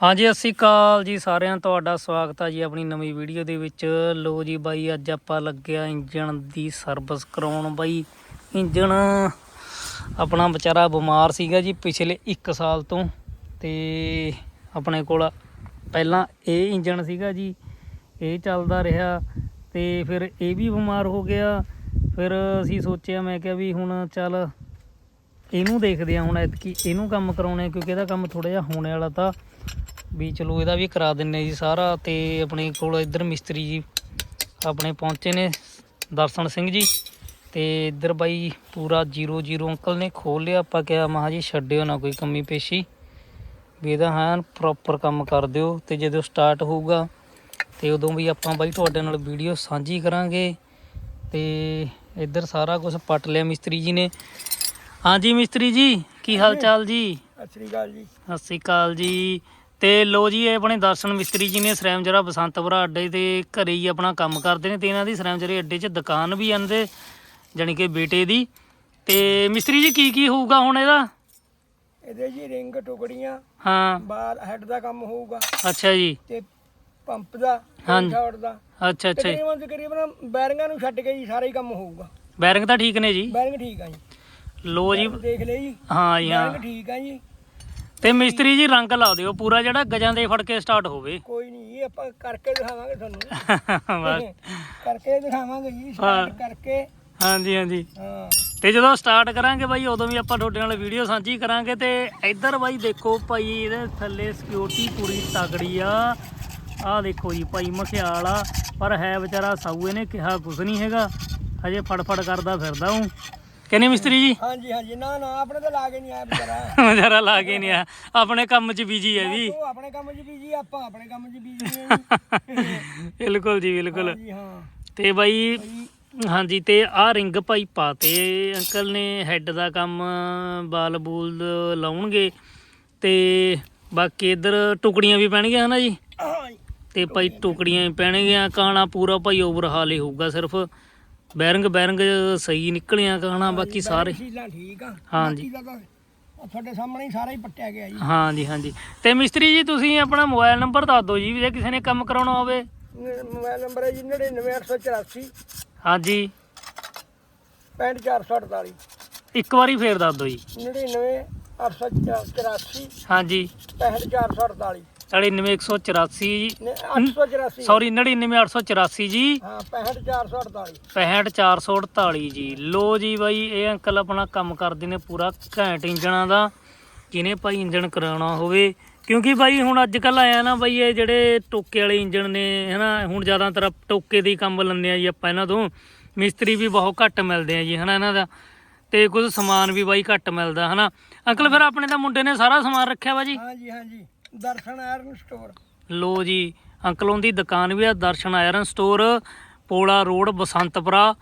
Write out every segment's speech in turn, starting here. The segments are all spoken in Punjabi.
ਹਾਂਜੀ, ਸਤਿ ਸ਼੍ਰੀ ਅਕਾਲ ਜੀ ਸਾਰਿਆਂ ਤੁਹਾਡਾ ਸਵਾਗਤ ਆ ਜੀ ਆਪਣੀ ਨਵੀਂ ਵੀਡੀਓ ਦੇ ਵਿੱਚ। ਲੋ ਜੀ ਬਾਈ, ਅੱਜ ਆਪਾਂ ਲੱਗਿਆ ਇੰਜਣ ਦੀ ਸਰਵਿਸ ਕਰਾਉਣ ਬਾਈ। ਇੰਜਣ ਆਪਣਾ ਵਿਚਾਰਾ ਬਿਮਾਰ ਸੀਗਾ ਜੀ ਪਿਛਲੇ 1 ਸਾਲ ਤੋਂ ਤੇ ਆਪਣੇ ਕੋਲ ਪਹਿਲਾਂ ਇਹ ਇੰਜਣ ਸੀਗਾ ਜੀ, ਇਹ ਚੱਲਦਾ ਰਿਹਾ ਤੇ ਫਿਰ ਇਹ ਵੀ ਬਿਮਾਰ ਹੋ ਗਿਆ। ਫਿਰ ਅਸੀਂ ਸੋਚਿਆ, ਮੈਂ ਕਿਹਾ ਵੀ ਹੁਣ ਚੱਲ ਇਹਨੂੰ ਦੇਖਦੇ ਆ, ਹੁਣ ਐਤਕੀ ਇਹਨੂੰ ਕੰਮ ਕਰਾਉਣੇ ਆ, ਕਿਉਂਕਿ ਇਹਦਾ ਕੰਮ ਥੋੜਾ ਜਿਹਾ ਹੋਣੇ ਵਾਲਾ ਤਾਂ ਵੀ ਚਲੋ ਇਹਦਾ ਵੀ ਕਰਾ ਦਿੰਨੇ ਜੀ ਸਾਰਾ ਤੇ ਆਪਣੇ ਕੋਲ ਇੱਧਰ ਮਿਸਤਰੀ ਜੀ ਆਪਣੇ ਪਹੁੰਚੇ ਨੇ ਦਰਸ਼ਨ ਸਿੰਘ ਜੀ ਤੇ ਇੱਧਰ ਬਾਈ ਪੂਰਾ 00 ਅੰਕਲ ਨੇ ਖੋਲ ਲਿਆ ਆਪਾਂ ਕਿਹਾ ਮਹਾ ਜੀ ਛੱਡਿਓ ਨਾ ਕੋਈ ਕਮੀ ਪੇਸ਼ੀ ਵੀ ਇਹਦਾ ਹਾਂ ਪ੍ਰੋਪਰ ਕੰਮ ਕਰ ਦਿਓ ਤੇ ਜਦੋਂ ਸਟਾਰਟ ਹੋਊਗਾ ਤੇ ਉਦੋਂ ਵੀ ਆਪਾਂ ਬਾਈ ਤੁਹਾਡੇ ਨਾਲ ਵੀਡੀਓ ਸਾਂਝੀ ਕਰਾਂਗੇ ਤੇ ਇੱਧਰ ਸਾਰਾ ਕੁਝ ਪੱਟ ਲਿਆ ਮਿਸਤਰੀ ਜੀ ਨੇ। ਹਾਂਜੀ ਮਿਸਤਰੀ ਜੀ ਕੀ ਹਾਲ ਚਾਲ ਜੀ? ਸਤਿ ਸ੍ਰੀ ਅਕਾਲ ਜੀ। ਸਤਿ ਸ਼੍ਰੀ ਅਕਾਲ ਜੀ। ਤੇ ਲੋ ਜੀ ਇਹ ਆਪਣੇ ਦਰਸ਼ਨ ਮਿਸਤਰੀ ਜੀ ਨੇ ਸਰੈਮ ਜਰਾ ਬਸੰਤਪੁਰਾ ਅੱਡੇ ਤੇ ਘਰੇ ਹੀ ਆਪਣਾ ਕੰਮ ਕਰਦੇ ਨੇ ਤੇ ਇਹਨਾਂ ਦੀ ਸਰੈਮ ਜਰੇ ਅੱਡੇ 'ਚ ਦੁਕਾਨ ਵੀ ਆਂਦੇ ਜਾਣੀ ਕਿ ਬੇਟੇ ਦੀ। ਤੇ ਮਿਸਤਰੀ ਜੀ ਕੀ ਕੀ ਹੋਊਗਾ ਹੁਣ ਇਹਦਾ? ਇਹਦੇ ਜੀ ਰਿੰਗ ਟੁਕੜੀਆਂ ਹਾਂ। ਬਾਰ ਹੈਡ ਦਾ ਕੰਮ ਹੋਊਗਾ। ਅੱਛਾ ਜੀ। ਤੇ ਪੰਪ ਦਾ। ਸ਼ਾਟ ਦਾ। ਅੱਛਾ ਅੱਛਾ। ਜੀ ਤਕਰੀਬਨ ਤਕਰੀਬਨ ਬੈਰਿੰਗਾਂ ਨੂੰ ਛੱਡ ਕੇ ਜੀ ਸਾਰਾ ਹੀ ਕੰਮ ਹੋਊਗਾ। ਬੈਰਿੰਗ ਤਾਂ ਠੀਕ ਨੇ ਜੀ। ਬੈਰਿੰਗ ਠੀਕ ਆ ਜੀ। ਲੋ ਜੀ। ਦੇਖ ਲਿਆ ਜੀ। ਹਾਂ ਜੀ ਹਾਂ। ਬੈਰਿੰਗ ਠੀਕ ਆ ਜੀ। ਤੇ ਮਿਸਤਰੀ ਜੀ ਰੰਗ ਲਾ ਦਿਓ ਪੂਰਾ ਜਿਹੜਾ ਗਜਾਂ ਦੇ ਫੜ ਕੇ ਸਟਾਰਟ ਹੋਵੇ। ਕੋਈ ਨਹੀਂ ਜੀ ਆਪਾਂ ਕਰਕੇ ਦਿਖਾਵਾਂਗੇ ਤੁਹਾਨੂੰ। ਬਸ। ਕਰਕੇ ਦਿਖਾਵਾਂਗੇ ਜੀ ਸਟਾਰਟ ਕਰਕੇ। ਹਾਂਜੀ ਹਾਂਜੀ। ਹਾਂ। ਤੇ ਜਦੋਂ ਸਟਾਰਟ ਕਰਾਂਗੇ ਬਾਈ ਉਦੋਂ ਵੀ ਆਪਾਂ ਤੁਹਾਡੇ ਨਾਲ ਵੀਡੀਓ ਸਾਂਝੀ ਕਰਾਂਗੇ। ਤੇ ਇੱਧਰ ਬਾਈ ਦੇਖੋ ਭਾਈ ਇਹਦੇ ਥੱਲੇ ਸਿਕਿਉਰਿਟੀ ਪੂਰੀ ਤਗੜੀ ਆ। ਆਹ ਦੇਖੋ ਜੀ ਭਾਈ ਮਖਿਆਲ ਆ। ਪਰ ਹੈ ਵਿਚਾਰਾ ਸਾਊ ਇਹਨੇ ਕਿਹਾ ਕੁਝ ਨਹੀਂ ਹੈਗਾ। ਹਜੇ ਫੜਫੜ ਕਰਦਾ ਫਿਰਦਾ ਹੂੰ। ਕਹਿੰਦੇ ਮਿਸਤਰੀ ਜੀ? ਹਾਂਜੀ ਹਾਂਜੀ। ਨਾ ਨਾ ਆਪਣੇ ਤੇ ਲਾ ਕੇ ਨਹੀਂ ਆਇਆ ਵਿਚਾਰਾ। ਵਿਚਾਰਾ ਲਾ ਕੇ ਨਹੀਂ ਆ ਆਪਣੇ ਕੰਮ 'ਚ ਬਿਜ਼ੀ ਹੈ ਵੀ ਉਹ ਆਪਣੇ ਕੰਮ 'ਚ ਬੀਜੀ ਆਪਾਂ ਆਪਣੇ ਕੰਮ 'ਚ ਬੀਜੀ ਹਾਂ ਬਿਲਕੁਲ ਜੀ ਬਿਲਕੁਲ। ਜੀ ਹਾਂ। ਤੇ ਬਾਈ ਹਾਂਜੀ ਤੇ ਆਹ ਰਿੰਗ ਭਾਈ ਪਾਤੇ। ਅੰਕਲ ਨੇ ਹੈੱਡ ਦਾ ਕੰਮ ਬਾਲ ਬੂਲ ਲਾਉਣਗੇ। ਤੇ ਬਾਕੀ ਇੱਧਰ ਟੁਕੜੀਆਂ ਵੀ ਪੈਣਗੀਆਂ ਹਨਾ ਜੀ? ਹਾਂ ਤੇ ਭਾਈ ਟੁਕੜੀਆਂ ਵੀ ਪੈਣਗੀਆਂ। ਕਾਣਾ ਪੂਰਾ ਭਾਈ ਓਵਰਹਾਲ ਹੀ ਹੋਊਗਾ ਸਿਰਫ। ਬੈਰਿੰਗ ਬੈਰਿੰਗ ਸਹੀ ਨਿਕਲੀਆਂ ਕਾਣਾ ਬਾਕੀ ਸਾਰੇ। ਸ਼ੀਲਾਂ ਠੀਕ ਆ। ਹਾਂਜੀ। ਬਾਕੀ ਦਾ ਤਾਂ ਉਹ ਤੁਹਾਡੇ ਸਾਹਮਣੇ ਹੀ ਸਾਰਾ ਹੀ ਪੱਟਿਆ ਗਿਆ ਜੀ। ਹਾਂਜੀ ਹਾਂਜੀ। ਤੇ ਮਿਸਤਰੀ ਜੀ ਤੁਸੀਂ ਆਪਣਾ ਮੋਬਾਈਲ ਨੰਬਰ ਦੱਸ ਦਿਓ ਜੀ ਜੇ ਕਿਸੇ ਨੇ ਕੰਮ ਕਰਾਉਣਾ ਹੋਵੇ। ਮੋਬਾਈਲ ਨੰਬਰ ਹੈ ਜੀ 99884 ਹਾਂਜੀ। 65448 ਇੱਕ ਵਾਰੀ ਫੇਰ ਦੱਸ ਦਿਓ ਜੀ। 99884 ਹਾਂਜੀ। 65448 99184 ਜੀ। ਨੇ 884 ਸੌਰੀ 99884 ਜੀ। ਹਾਂ 65448 65448 ਜੀ। ਲੋ ਜੀ ਬਾਈ ਇਹ ਅੰਕਲ ਆਪਣਾ ਕੰਮ ਕਰਦੇ ਨੇ ਪੂਰਾ ਘੈਂਟ ਇੰਜਣਾਂ ਦਾ। ਜਿਹਨੇ ਭਾਈ ਇੰਜਣ ਕਰਾਉਣਾ ਹੋਵੇ? ਕਿਉਂਕਿ ਬਾਈ ਹੁਣ ਅੱਜ ਕੱਲ ਆਇਆ ਨਾ ਬਾਈ ਇਹ ਜਿਹੜੇ ਟੋਕੇ ਵਾਲੇ ਇੰਜਣ ਨੇ ਹਨਾ ਹੁਣ ਜ਼ਿਆਦਾਤਰ ਟੋਕੇ ਦੇ ਕੰਮ ਲੈਂਦੇ ਆ ਜੀ ਆਪਾਂ ਇਹਨਾਂ ਤੋਂ। ਮਿਸਤਰੀ ਵੀ ਬਹੁਤ ਘੱਟ ਮਿਲਦੇ ਆ ਜੀ ਹਨਾ ਇਹਨਾਂ ਦਾ। ਤੇ ਕੁਝ ਸਮਾਨ ਵੀ ਬਾਈ ਘੱਟ ਮਿਲਦਾ ਹਨਾ। ਅੰਕਲ ਫਿਰ ਆਪਣੇ ਤਾਂ ਮੁੰਡੇ ਨੇ ਸਾਰਾ ਸਮਾਨ ਰੱਖਿਆ ਵਾ ਜੀ? ਹਾਂਜੀ ਹਾਂਜੀ। ਦਰਸ਼ਨ ਆਇਰਨ ਸਟੋਰ ਲੋ ਜੀ ਅੰਕਲ ਉਹਦੀ ਦੁਕਾਨ ਵੀ ਆ Darshan iron store Pola road Basantpura.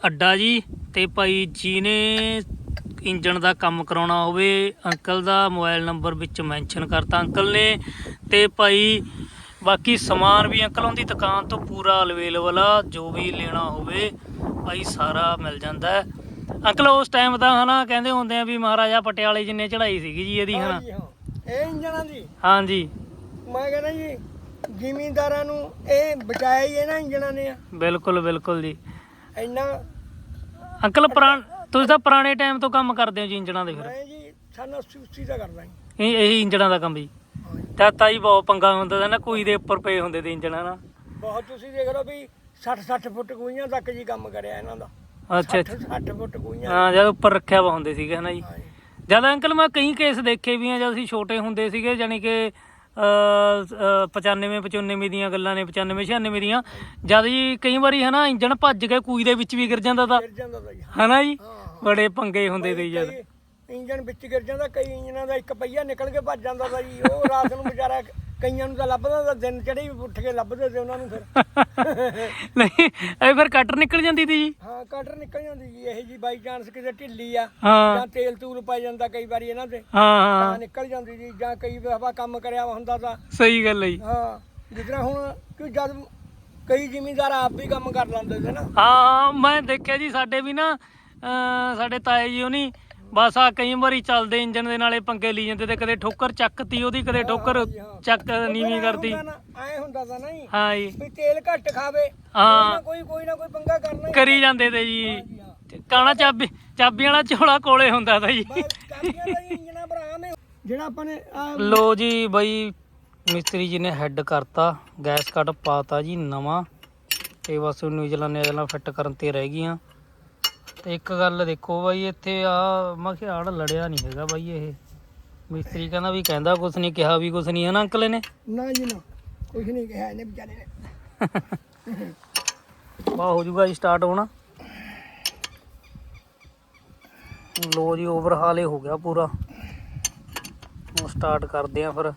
ਅੱਡਾ ਜੀ ਤੇ ਭਾਈ ਜੀ ਨੇ ਇੰਜਣ ਦਾ ਕੰਮ ਕਰਾਉਣਾ ਹੋਵੇ ਅੰਕਲ ਦਾ ਮੋਬਾਈਲ ਨੰਬਰ ਵਿੱਚ ਮੈਂਸ਼ਨ ਕਰਤਾ ਅੰਕਲ ਨੇ। ਤੇ ਭਾਈ ਬਾਕੀ ਸਮਾਨ ਵੀ ਅੰਕਲ ਉਹਦੀ ਦੁਕਾਨ ਤੋਂ ਪੂਰਾ ਅਵੇਲੇਬਲ ਆ ਜੋ ਵੀ ਲੈਣਾ ਹੋਵੇ ਭਾਈ ਸਾਰਾ ਮਿਲ ਜਾਂਦਾ ਹੈ। ਅੰਕਲ ਉਸ ਟਾਈਮ ਤਾਂ ਹਨਾ ਕਹਿੰਦੇ ਹੁੰਦੇ ਆ ਵੀ ਮਹਾਰਾਜਾ ਪਟਿਆਲੇ ਜਿੰਨੇ ਚੜਾਈ ਸੀਗੀ ਜੀ ਇਹਦੀ ਹਨਾ? ਇਹ ਇੰਜਣਾਂ ਦੀ? ਹਾਂਜੀ। ਮੈਂ ਕਹਿੰਦਾ ਜੀ ਜ਼ਿਮੀਂਦਾਰਾਂ ਨੂੰ ਇਹ ਬਚਾਇਆ ਹੀ ਇਹਨਾਂ ਇੰਜਣਾਂ ਨੇ। ਆ। ਬਿਲਕੁਲ ਬਿਲਕੁਲ ਜੀ। ਇੰਨਾ ਅੰਕਲ ਪੁਰਾਣ ਤੁਸੀਂ ਤਾਂ ਪੁਰਾਣੇ ਟਾਈਮ ਤੋਂ ਕੰਮ ਕਰਦੇ ਹੋ ਜੀ ਇੰਜਣਾਂ ਦੇ ਫਿਰ। ਮੈਂ ਜੀ ਸਾਨੂੰ ਸੁਸਤੀ ਦਾ ਕਰਦਾ ਜੀ। ਇਹ ਇਹੀ ਇੰਜਣਾਂ ਦਾ ਕੰਮ ਜੀ। ਹਾਂਜੀ। ਤਾਂ ਤਾਂ ਜੀ ਬਹੁਤ ਪੰਗਾ ਹੁੰਦਾ ਸੀ ਨਾ ਕੋਈ ਦੇ ਉੱਪਰ ਪਏ ਹੁੰਦੇ ਤੇ ਇੰਜਣ ਹਨਾ ਬਹੁਤ ਤੁਸੀਂ ਦੇਖ ਲਓ ਵੀ 60 60 ਫੁੱਟ ਕੂਈਆਂ ਤੱਕ ਜੀ ਕੰਮ ਕਰਿਆ ਇਹਨਾਂ ਦਾ। ਅੱਛਾ 60 ਅੱਛਾ। 60 ਫੁੱਟ ਕੂਈਆਂ ਹਾਂ ਜਦ ਉੱਪਰ ਰੱਖਿਆ ਵਾ ਹੁੰਦੇ ਸੀਗੇ ਹਨਾ ਜੀ। ਜਦ ਅੰਕਲ ਮੈਂ ਕਈ ਕੇਸ ਦੇਖੇ ਵੀ ਆ ਜਦ ਅਸੀਂ ਛੋਟੇ ਹੁੰਦੇ ਸੀਗੇ ਜਾਨੀ ਕਿ ਅ 95 95 ਦੀਆਂ ਗੱਲਾਂ ਨੇ 95 96 ਦੀਆਂ ਜਦ ਜੀ ਕਈ ਵਾਰੀ ਹਨਾ ਇੰਜਣ ਭੱਜ ਕੇ ਕੂਈ ਦੇ ਵਿੱਚ ਵੀ ਗਿਰ ਜਾਂਦਾ ਤਾਂ। ਗਿਰ ਜਾਂਦਾ ਤਾਂ ਜੀ ਹਨਾ ਜੀ? ਹਾਂ ਬੜੇ ਪੰਗੇ ਹੁੰਦੇ ਤੇ ਜਦ। ਕਈ ਇੰਜਣ ਵਿੱਚ ਗਿਰ ਜਾਂਦਾ ਕਈ ਇੰਜਣਾਂ ਦਾ ਇੱਕ ਪਹੀਆ ਨਿਕਲ ਕੇ ਭੱਜ ਜਾਂਦਾ ਤਾਂ ਜੀ ਉਹ ਰਾਤ ਨੂੰ ਵਿਚਾਰਾ ਕਈਆਂ ਨੂੰ ਤਾਂ ਲੱਭਦਾ ਤਾਂ ਦਿਨ ਚੜੇ ਵੀ ਉੱਠ ਕੇ ਲੱਭਦੇ ਤੇ ਉਹਨਾਂ ਨੂੰ ਫਿਰ। ਨਹੀਂ ਇਹ ਫਿਰ ਕਟਰ ਨਿਕਲ ਜਾਂਦੀ ਤੀ ਜੀ? ਹਾਂ ਕਟਰ ਨਿਕਲ ਜਾਂਦੀ ਜੀ ਇਹ ਜੀ ਬਾਈ ਚਾਂਸ ਕਿਤੇ ਢਿੱਲੀ ਆ ਹਾਂ। ਜਾਂ ਤੇਲ ਤੂਲ ਪੈ ਜਾਂਦਾ ਕਈ ਵਾਰੀ ਇਹਨਾਂ ਤੇ। ਹਾਂ ਤਾਂ ਹਾਂ ਨਿਕਲ ਜਾਂਦੀ ਜੀ ਜਾਂ ਕਈ ਵਾਰ ਕੰਮ ਕਰਿਆ ਹੁੰਦਾ ਤਾਂ। ਸਹੀ ਗੱਲ ਹੈ ਜੀ। ਹਾਂ ਤਰ੍ਹਾਂ ਹੁਣ ਕਿ ਜਦ ਕਈ ਜ਼ਿਮੀਂਦਾਰ ਆਪ ਵੀ ਕੰਮ ਕਰ ਲੈਂਦੇ ਸੀ ਨਾ। ਹਾਂ ਮੈਂ ਦੇਖਿਆ ਜੀ ਸਾਡੇ ਵੀ ਨਾ ਸਾਡੇ ਤਾਏ ਜੀ ਉਹਨੀ ਬਸ ਆ ਕਈ ਵਾਰੀ ਚੱਲਦੇ ਇੰਜਨ ਦੇ ਨਾਲੇ ਪੰਗੇ ਲਈ ਜਾਂਦੇ ਤੇ ਕਦੇ ਠੋਕਰ ਚੱਕਤੀ ਉਹਦੀ ਕਦੇ ਠੋਕਰ ਚੱਕ ਨੀਵੀਂ ਕਰਤੀ। ਐ ਹੁੰਦਾ ਤਾਂ ਨਹੀਂ। ਹਾਂ ਜੀ। ਵੀ ਤੇਲ ਘੱਟ ਖਾਵੇ। ਹਾਂ। ਕੋਈ ਕੋਈ ਨਾ ਕੋਈ ਪੰਗਾ ਕਰਨਾ ਕਰੀ ਜਾਂਦੇ ਤੇ ਜੀ। ਕਾਣਾ ਚਾਬੀ ਚਾਬੀ ਵਾਲਾ ਝੋਲਾ ਕੋਲੇ ਹੁੰਦਾ ਤਾ ਜੀ। ਜਿਹੜਾ ਆਪਾਂ ਨੇ ਲੋ ਜੀ ਬਈ ਮਿਸਤਰੀ ਜੀ ਨੇ ਹੈੱਡ ਕਰਤਾ ਗੈਸ ਕੱਟ ਪਾਤਾ ਜੀ ਨਵਾਂ। ਤੇ ਬਸ ਉਹਨੂੰ ਚਲਾਨੇ ਗੱਲਾਂ ਫਿੱਟ ਕਰਨ ਤੇ ਰਹਿ ਗਈਆਂ। ਤੇ ਇੱਕ ਗੱਲ ਦੇਖੋ ਬਾਈ ਇੱਥੇ ਆ ਮਖਿਆੜ ਲੜਿਆ ਨਹੀਂ ਹੈਗਾ ਬਾਈ ਇਹ। ਮਿਸਤਰੀ ਕਹਿੰਦਾ ਵੀ ਕਹਿੰਦਾ ਕੁਛ ਨਹੀਂ ਕਿਹਾ ਵੀ ਕੁਛ ਨਹੀਂ ਹੈ ਨਾ ਅੰਕਲ ਨੇ ਨਾ ਜੀ ਨਾ ਕੁਝ ਨਹੀਂ ਕਿਹਾ ਇਹਨੇ ਵਿਚਾਰੇ ਨੇ। ਬਾ ਹੋ ਜੂਗਾ ਜੀ ਸਟਾਰਟ ਹੋਣਾ। ਲੋ ਜੀ ਓਵਰਹਾਲ ਹੀ ਹੋ ਗਿਆ ਪੂਰਾ। ਹੁਣ ਸਟਾਰਟ ਕਰਦੇ ਆ ਫਿਰ।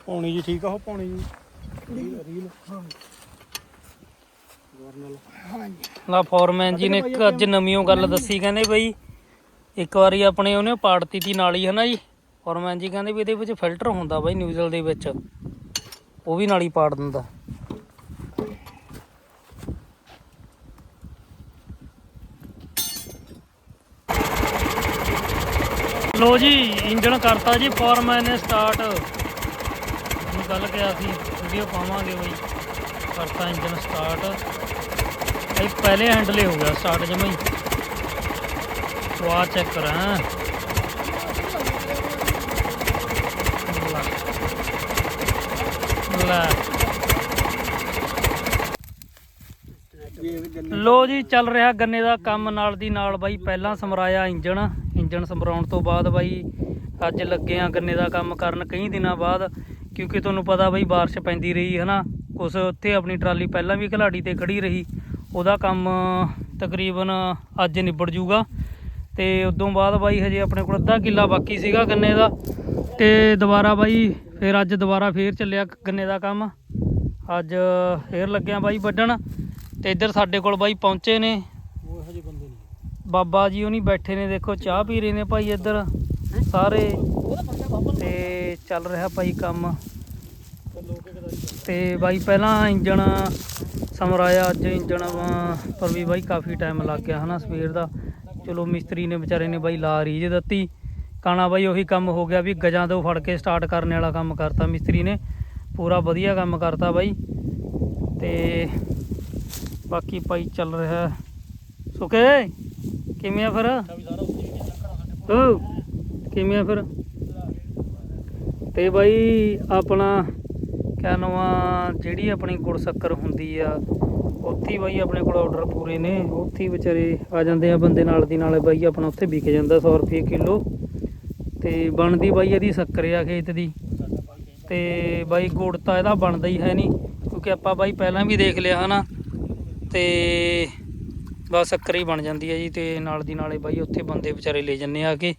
ਪੌਣੀ ਜੀ ਠੀਕ ਆ ਉਹ ਪੌਣੀ ਜੀ। ਰੀਲ ਹਾਂ। ਨਾ ਫੋਰਮੈਨ ਜੀ ਨੇ ਇੱਕ ਅੱਜ ਨਵੀਂ ਓ ਗੱਲ ਦੱਸੀ, ਕਹਿੰਦੇ ਬਈ ਇੱਕ ਵਾਰੀ ਆਪਣੇ ਉਹਨੇ ਪਾੜਤੀ ਤੀ ਨਾਲੀ ਹੈ ਨਾ ਜੀ? ਫੋਰਮੈਨ ਜੀ ਕਹਿੰਦੇ ਵੀ ਇਹਦੇ ਵਿੱਚ ਫਿਲਟਰ ਹੁੰਦਾ ਬਾਈ ਨਿਊਜ਼ਲ ਦੇ ਵਿੱਚ। ਉਹ ਵੀ ਨਾਲੀ ਪਾੜ ਦਿੰਦਾ। ਲੋ ਜੀ, ਇੰਜਣ ਕਰਤਾ ਜੀ ਫੋਰਮੈਨ ਨੇ ਸਟਾਰਟ। ਗੱਲ ਕਿਹਾ ਸੀ, ਵੀਡੀਓ ਪਾਵਾਂਗੇ ਬਈ। ਕਰਤਾ ਇੰਜਨ ਸਟਾਰਟ ਇਹ ਪਹਿਲੇ ਹੈਂਡਲੇ ਹੋ ਗਿਆ ਸਟਾਰਟ ਜਮਾ ਹੀ। ਸਵਾਦ ਚੈੱਕ ਕਰਾਂ ਲੋ। ਜੀ, ਚੱਲ ਰਿਹਾ ਗੰਨੇ ਦਾ ਕੰਮ ਨਾਲ ਦੀ ਨਾਲ ਬਾਈ, ਪਹਿਲਾਂ ਸਮਰਾਇਆ ਇੰਜਣ ਇੰਜਣ ਸਮਰਾਉਣ ਤੋਂ ਬਾਅਦ ਬਾਈ, ਅੱਜ ਲੱਗੇ ਆ ਗੰਨੇ ਦਾ ਕੰਮ ਕਰਨ ਕਈ ਦਿਨਾਂ ਬਾਅਦ, ਕਿਉਂਕਿ ਤੁਹਾਨੂੰ ਪਤਾ ਬਾਈ, ਬਾਰਿਸ਼ ਪੈਂਦੀ ਰਹੀ ਹੈ ਨਾ ਕੁਛ ਉੱਥੇ ਆਪਣੀ ਟਰਾਲੀ ਪਹਿਲਾਂ ਵੀ ਘਲਾੜੀ ਤੇ ਖੜੀ ਰਹੀ। ਉਹਦਾ ਕੰਮ ਤਕਰੀਬਨ ਅੱਜ ਨਿਬੜ ਜੂਗਾ। ਤੇ ਉਦੋਂ ਬਾਅਦ ਬਾਈ ਹਜੇ ਆਪਣੇ ਕੋਲ ਅੱਧਾ ਕਿੱਲਾ ਬਾਕੀ ਸੀਗਾ ਗੰਨੇ ਦਾ। ਤੇ ਦੁਬਾਰਾ ਬਾਈ ਫਿਰ ਅੱਜ ਦੁਬਾਰਾ ਫੇਰ ਚੱਲਿਆ ਗੰਨੇ ਦਾ ਕੰਮ। ਅੱਜ ਫੇਰ ਲੱਗਿਆ ਬਾਈ ਵੱਢਣ। ਤੇ ਇੱਧਰ ਸਾਡੇ ਕੋਲ ਬਾਈ ਪਹੁੰਚੇ ਨੇ। ਬਾਬਾ ਜੀ ਉਹ ਨਹੀਂ ਬੈਠੇ ਨੇ, ਦੇਖੋ ਚਾਹ ਪੀ ਰਹੇ ਨੇ ਭਾਈ ਇੱਧਰ। ਸਾਰੇ। ਤੇ ਚੱਲ ਰਿਹਾ ਭਾਈ ਕੰਮ। ਤੇ ਬਾਈ ਪਹਿਲਾਂ ਇੰਜਣ ਸਮਰਾਇਆ, ਅੱਜ ਇੰਜਣ ਪਰ ਵੀ ਬਾਈ ਕਾਫੀ ਟਾਈਮ ਲੱਗ ਗਿਆ ਹਨਾ ਸਵੇਰ ਦਾ। ਚਲੋ ਮਿਸਤਰੀ ਨੇ ਵਿਚਾਰੇ ਨੇ ਬਾਈ ਲਾ ਰੀਜ ਦਿੱਤੀ। ਕਾਣਾ ਬਾਈ ਉਹੀ ਕੰਮ ਹੋ ਗਿਆ ਵੀ ਗਜਾਂ ਤੋਂ ਫੜ ਕੇ ਸਟਾਰਟ ਕਰਨ ਵਾਲਾ ਕੰਮ ਕਰਤਾ ਮਿਸਤਰੀ ਨੇ। ਪੂਰਾ ਵਧੀਆ ਕੰਮ ਕਰਤਾ ਬਾਈ। ਤੇ ਬਾਕੀ ਭਾਈ ਚੱਲ ਰਿਹਾ। ਸੁਖੇ, ਕਿਵੇਂ ਆ ਫਿਰ? ਓ, ਕਿਵੇਂ ਆ ਫਿਰ? ਤੇ ਬਾਈ ਆਪਣਾ ਕਿਆ ਨਵਾਂ ਜਿਹੜੀ ਆਪਣੀ ਗੁੜ ਸ਼ੱਕਰ ਹੁੰਦੀ ਆ, ਉੱਥੇ ਬਾਈ ਆਪਣੇ ਕੋਲ ਆਰਡਰ ਪੂਰੇ ਨੇ। ਉੱਥੇ ਹੀ ਵਿਚਾਰੇ ਆ ਜਾਂਦੇ ਆ ਬੰਦੇ ਨਾਲ ਦੀ ਨਾਲ, ਬਾਈ ਆਪਣਾ ਉੱਥੇ ਵਿਕ ਜਾਂਦਾ 100 ਰੁਪਏ ਕਿਲੋ। ਤੇ ਬਣਦੀ ਬਾਈ ਇਹਦੀ ਸ਼ੱਕਰ ਆ ਖੇਤ ਦੀ। ਤੇ ਬਾਈ ਗੁੜ ਤਾਂ ਇਹਦਾ ਬਣਦਾ ਹੀ ਹੈ ਨਹੀਂ, ਕਿਉਂਕਿ ਆਪਾਂ ਬਾਈ ਪਹਿਲਾਂ ਵੀ ਦੇਖ ਲਿਆ ਹਨਾ। ਤੇ ਬਸ ਸ਼ੱਕਰ ਹੀ ਬਣ ਜਾਂਦੀ ਹੈ ਜੀ, ਤੇ ਨਾਲ ਦੀ ਨਾਲੇ ਬਾਈ ਉੱਥੇ ਬੰਦੇ ਵਿਚਾਰੇ ਲੈ ਜੰਨੇ ਆ ਕੇ।